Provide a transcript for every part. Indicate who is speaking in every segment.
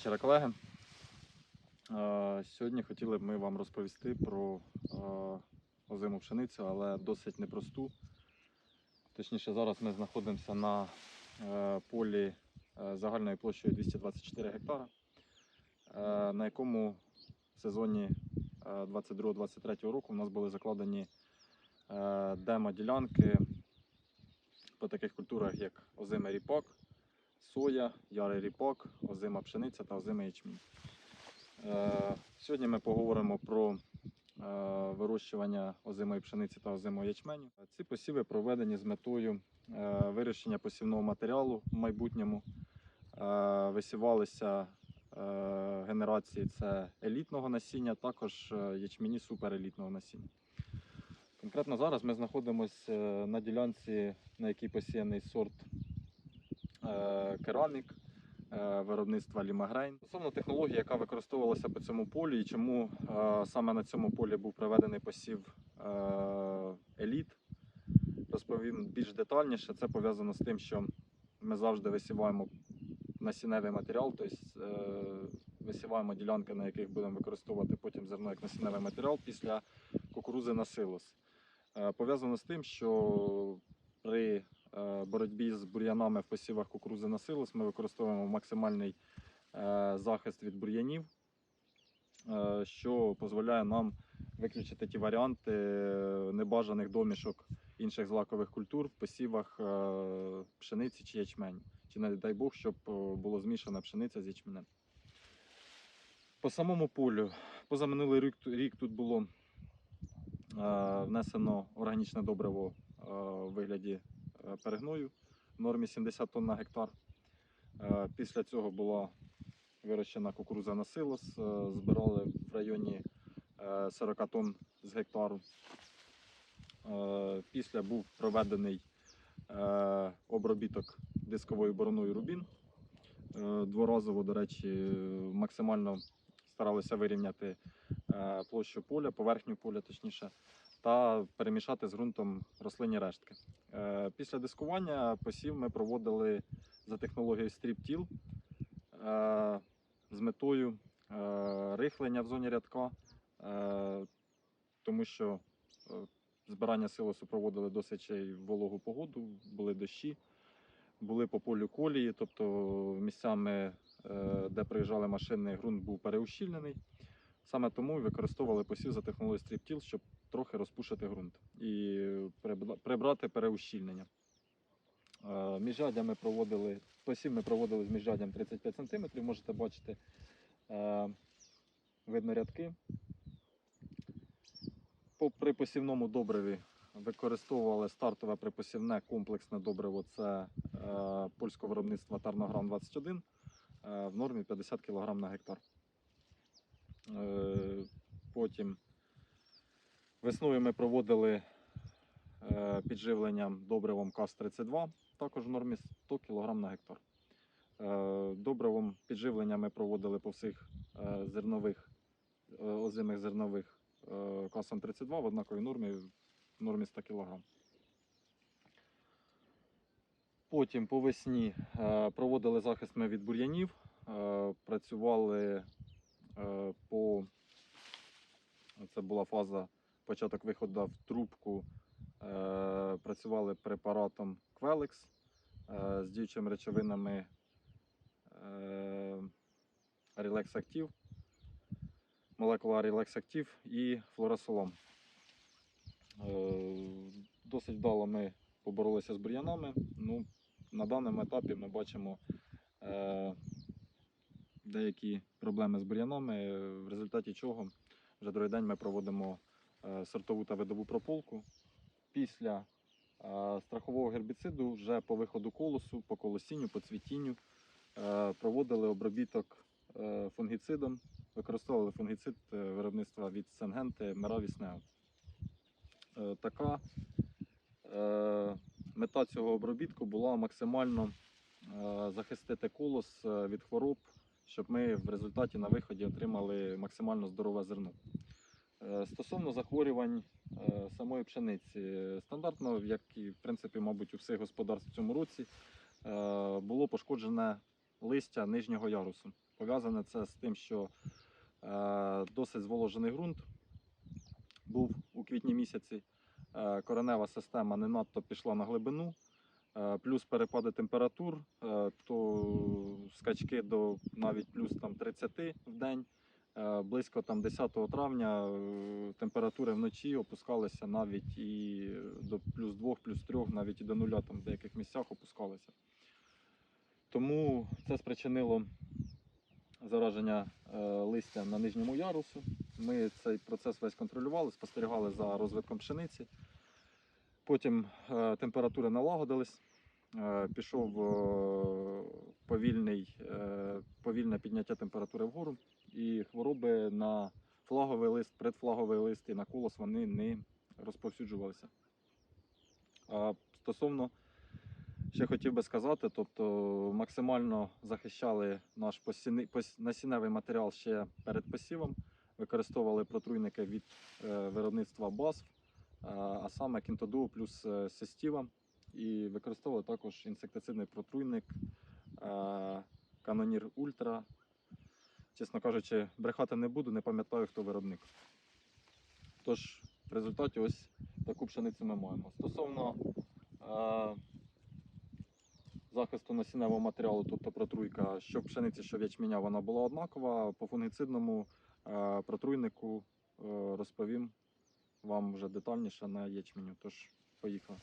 Speaker 1: вечора, колеги. Сьогодні хотіли б ми вам розповісти про озиму пшеницю, але досить непросту. Точніше, зараз ми знаходимося на е, полі е, загальною площею 224 гектара, е, на якому в сезоні 22-23 року у нас були закладені демо-ділянки по таких культурах, як озимий ріпак соя, ярий ріпак, озима пшениця та озимий ячмінь. Е, Сьогодні ми поговоримо про е, вирощування озимої пшениці та озимого ячменю. Ці посіви проведені з метою е, вирощення посівного матеріалу в майбутньому. Висівалися генерації це елітного насіння, також ячмені суперелітного насіння. Конкретно зараз ми знаходимося на ділянці, на якій посіяний сорт керамік е, виробництва Лімагрейн. Стосовно технології, яка використовувалася по цьому полі, і чому е, саме на цьому полі був проведений посів е, еліт, розповім більш детальніше. Це пов'язано з тим, що ми завжди висіваємо насінневий матеріал, тобто е, висіваємо ділянки, на яких будемо використовувати потім зерно як насінневий матеріал після кукурузи на силос. Е, Пов'язано з тим, що при е, боротьбі з бур'янами в посівах кукурузи на силос ми використовуємо максимальний е, захист від бур'янів, е, що дозволяє нам виключити ті варіанти е, небажаних домішок інших злакових культур в посівах е, пшениці чи ячменю. Чи не дай Бог, щоб е, було змішана пшениця з ячменем. По самому полю, позаминулий рік, рік тут було е, внесено органічне добриво е, у вигляді е, перегною в нормі 70 тонн на гектар. Е, Після цього була вирощена кукуруза на силос, е, збирали в районі е, 40 тонн з гектару. Е, Після був проведений е, обробіток дисковою бороною рубін. Е, Дворазово, до речі, максимально старалися вирівняти е, площу поля, поверхню поля, точніше, та перемішати з ґрунтом рослинні рештки. Е, Після дискування посів ми проводили за технологією стріп-тіл е, з метою е, рихлення в зоні рядка, тому що збирання силосу проводили досить вологу погоду, були дощі, були по полю колії, тобто місцями, де приїжджали машини, ґрунт був переущільнений. Саме тому використовували посів за технологією стріп-тіл, щоб трохи розпушити ґрунт і прибрати переущільнення. Е, ми проводили, посів ми проводили з міжряддям 35 см, можете бачити, е, видно рядки. По припосівному добриві використовували стартове припосівне комплексне добриво. Це е, польського виробництва Тарнограм 21 е, в нормі 50 кг на гектар. Потім весною ми проводили е, підживленням добривом КАС-32, також в нормі 100 кг на гектар. Е, добривом підживлення ми проводили по всіх е, зернових, озимих зернових касом 32 в однаковій нормі, в нормі 100 кг. Потім по весні проводили захист ми від бур'янів, працювали по це була фаза початок виходу в трубку. Е, працювали препаратом Quelix е, з діючими речовинами е, Relax Active, молекула Relax Active і флорасолом. Е, Досить вдало ми поборолися з бур'янами. Ну, на даному етапі ми бачимо е, деякі проблеми з бур'янами, в результаті чого вже другий день ми проводимо сортову та видову прополку. Після е, страхового гербіциду вже по виходу колосу, по колосінню, по цвітінню е, проводили обробіток е, фунгіцидом, використовували фунгіцид е, виробництва від Сенгенти Меравіс Нео. Е, Така е, мета цього обробітку була максимально е, захистити колос е, від хвороб, щоб ми в результаті на виході отримали максимально здорове зерно. Е, Стосовно захворювань е, самої пшениці, стандартно, як і в принципі, мабуть, у всіх господарств в цьому році, е, було пошкоджене листя нижнього ярусу. Пов'язане це з тим, що Досить зволожений ґрунт був у квітні місяці. Коренева система не надто пішла на глибину, плюс перепади температур, то скачки до навіть плюс там 30 в день. Е, Близько там 10 травня е, температури вночі опускалися навіть і до плюс 2, плюс 3, навіть і до нуля там в деяких місцях опускалися. Тому це спричинило зараження е, листя на нижньому ярусу. Ми цей процес весь контролювали, спостерігали за розвитком пшениці. Потім температури налагодились, пішов повільний, повільне підняття температури вгору, і хвороби на флаговий лист, предфлаговий лист і на колос вони не розповсюджувалися. А стосовно ще хотів би сказати, тобто максимально захищали наш посіни- пос- насінневий матеріал ще перед посівом, використовували протруйники від е, виробництва е, а саме Кінтоду плюс е, Сестіва. І використовували також інсектицидний протруйник е, Канонір Ультра. Чесно кажучи, брехати не буду, не пам'ятаю, хто виробник. Тож, в результаті ось таку пшеницю ми маємо. Стосовно е, захисту насінневого матеріалу, тобто протруйка, що в пшениці, що в ячменя, вона була однакова. По фунгіцидному е, протруйнику е, розповім вам вже детальніше на ячменю. Тож, поїхали.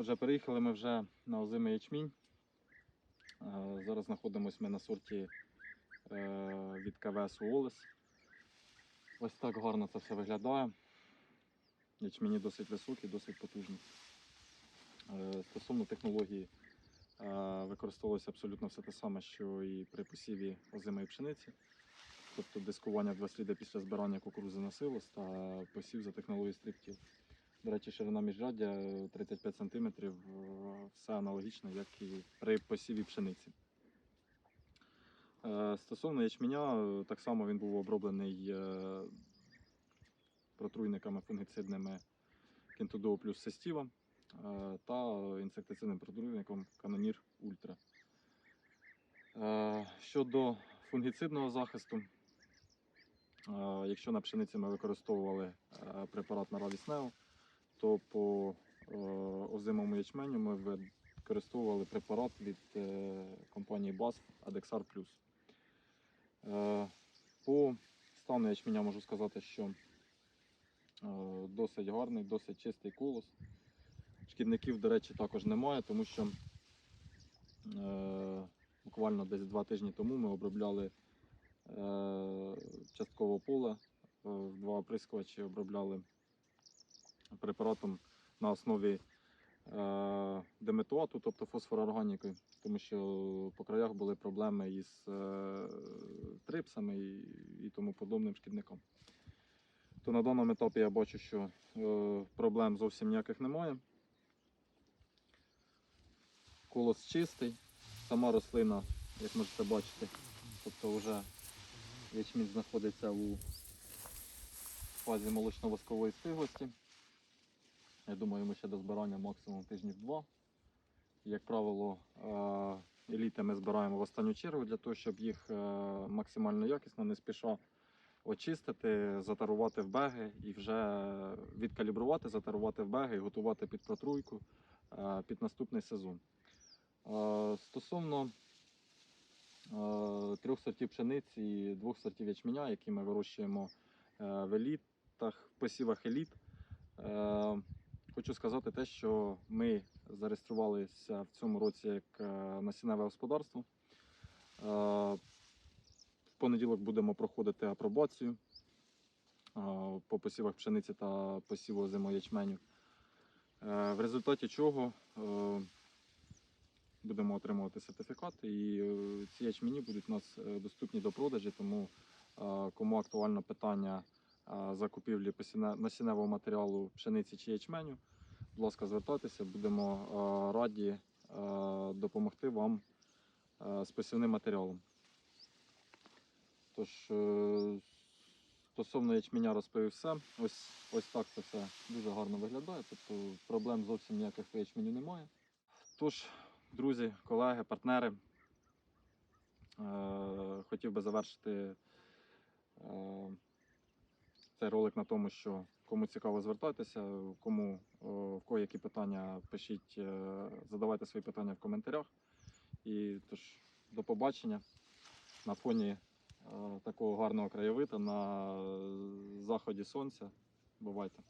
Speaker 1: Отже, переїхали ми вже на озимий ячмінь. Е, Зараз знаходимося ми на сорті е, від КВС Уолес. Ось так гарно це все виглядає. Ячмені досить високі, досить потужні. Е, Стосовно технології використовувалося абсолютно все те саме, що і при посіві озимої пшениці. Тобто дискування два сліди після збирання кукурузи на силос та посів за технологією стриптів. До речі, ширина міжряддя е, 35 см, все аналогічно, як і при посіві пшениці. Е, Стосовно ячменя, е, так само він був оброблений е, протруйниками фунгіцидними Кентудо плюс Сестіва е, та інсектицидним протруйником Канонір Ультра. Е, Щодо фунгіцидного захисту, е, якщо на пшениці ми використовували е, препарат на Равіснео, то по е, озимому ячменю ми використовували препарат від е, компанії BASF Adexar. Е, по стану ячменя можу сказати, що досить гарний, досить чистий колос. Шкідників, до речі, також немає, тому що буквально десь два тижні тому ми обробляли частково поле, два оприскувачі обробляли препаратом на основі е, деметуату, тобто фосфороорганіки, тому що по краях були проблеми із е, трипсами і, і тому подобним шкідником. То на даному етапі я бачу, що е, проблем зовсім ніяких немає. Колос чистий, сама рослина, як можете бачити, тобто вже ячмінь знаходиться у фазі молочно-воскової стиглості. Я думаю, ми ще до збирання максимум тижнів два. Як правило, е, еліти ми збираємо в останню чергу для того, щоб їх е, максимально якісно, не спіша очистити, затарувати в беги і вже відкалібрувати, затарувати в беги і готувати під протруйку е, під наступний сезон. Стосовно трьох сортів пшениці і двох сортів ячменя, які ми вирощуємо в елітах, в посівах еліт. Е, Хочу сказати те, що ми зареєструвалися в цьому році як е, насінневе господарство. Е, понеділок будемо проходити апробацію по посівах пшениці та посіву озимого ячменю. Е, В результаті чого е, будемо отримувати сертифікати, і е, ці ячмені будуть у нас е, доступні до продажі, тому е, кому актуально питання е, закупівлі насінневого матеріалу пшениці чи ячменю, будь ласка, звертайтеся, будемо раді допомогти вам з посівним матеріалом. Тож, е, стосовно ячменя розповів все. Ось, ось так це все дуже гарно виглядає, тобто проблем зовсім ніяких по ячменю немає. Тож, друзі, колеги, партнери, е, хотів би завершити е, цей ролик на тому, що кому цікаво звертайтеся, кому е, в кого які питання, пишіть, е, задавайте свої питання в коментарях. І тож, до побачення на фоні е, такого гарного краєвида на заході сонця. Бувайте!